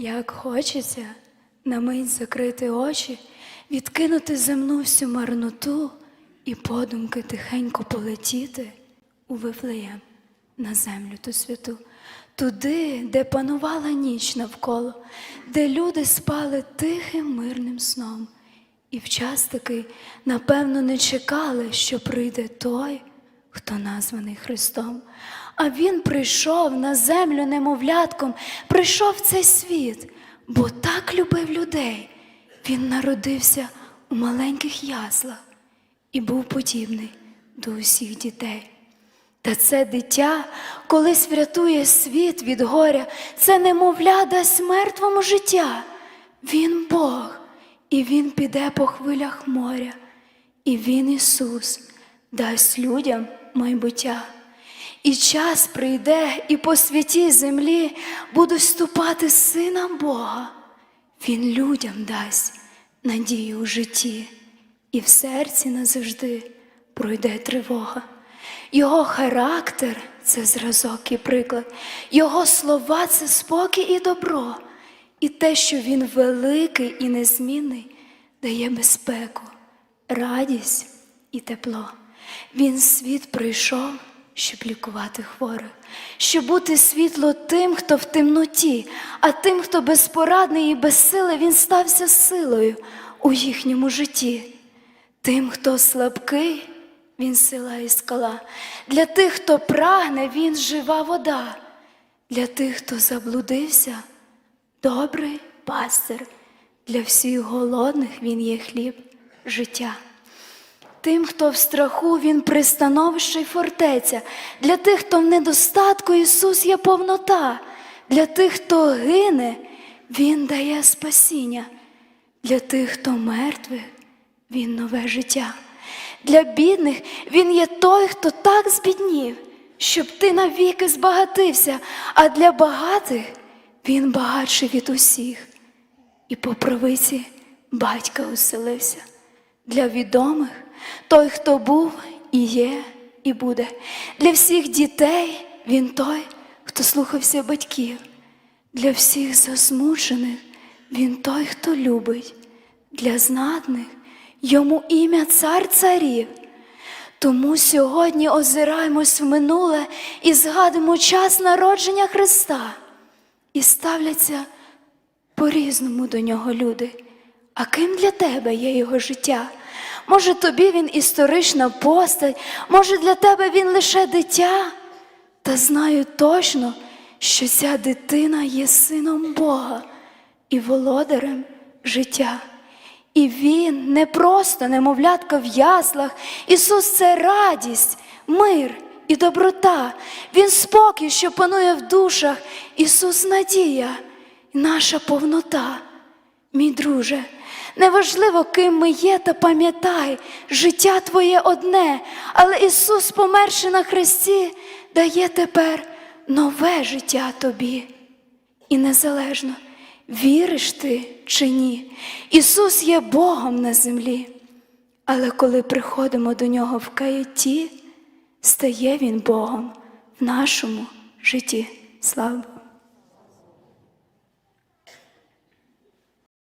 Як хочеться на мить закрити очі, відкинути земну всю марноту і подумки тихенько полетіти у Вифлеєм на землю ту святу, туди, де панувала ніч навколо, де люди спали тихим мирним сном, і в час такий, напевно, не чекали, що прийде той, хто названий Христом. А Він прийшов на землю немовлятком, прийшов в цей світ, бо так любив людей. Він народився у маленьких яслах і був подібний до усіх дітей. Та це дитя колись врятує світ від горя, це немовля дасть мертвому життя. Він Бог, і Він піде по хвилях моря, і Він, Ісус, дасть людям майбуття. І час прийде, і по святій землі будуть ступати сина Бога. Він людям дасть надію у житті, і в серці назавжди пройде тривога. Його характер це зразок і приклад, Його слова це спокій і добро, і те, що він великий і незмінний, дає безпеку, радість і тепло. Він світ прийшов, щоб лікувати хворих, щоб бути світло тим, хто в темноті, а тим, хто безпорадний і безсилий, він стався силою у їхньому житті. Тим, хто слабкий, він сила і скала. Для тих, хто прагне, він жива вода. Для тих, хто заблудився, добрий пастир. Для всіх голодних він є хліб, життя. Тим, хто в страху, він пристановище й фортеця. Для тих, хто в недостатку, Ісус є повнота. Для тих, хто гине, Він дає спасіння. Для тих, хто мертвих, Він нове життя. Для бідних Він є той, хто так збіднів, щоб ти навіки збагатився, а для багатих Він багатший від усіх. І по правиці батька уселився. Для відомих той, хто був і є, і буде. Для всіх дітей він той, хто слухався батьків. Для всіх засмучених він той, хто любить. Для знатних йому ім'я цар царів. Тому сьогодні озираємось в минуле і згадуємо час народження Христа і ставляться по-різному до нього люди. А ким для тебе є його життя? Може, тобі він історична постать, може, для тебе він лише дитя? Та знаю точно, що ця дитина є сином Бога і володарем життя. І він не просто немовлятка в яслах. Ісус це радість, мир і доброта. Він спокій, що панує в душах. Ісус надія наша повнота. Мій друже, неважливо, ким ми є, та пам'ятай, життя твоє одне, але Ісус, померши на хресті, дає тепер нове життя тобі. І незалежно, віриш ти чи ні, Ісус є Богом на землі. Але коли приходимо до Нього в каятті, стає Він Богом в нашому житті. Слава.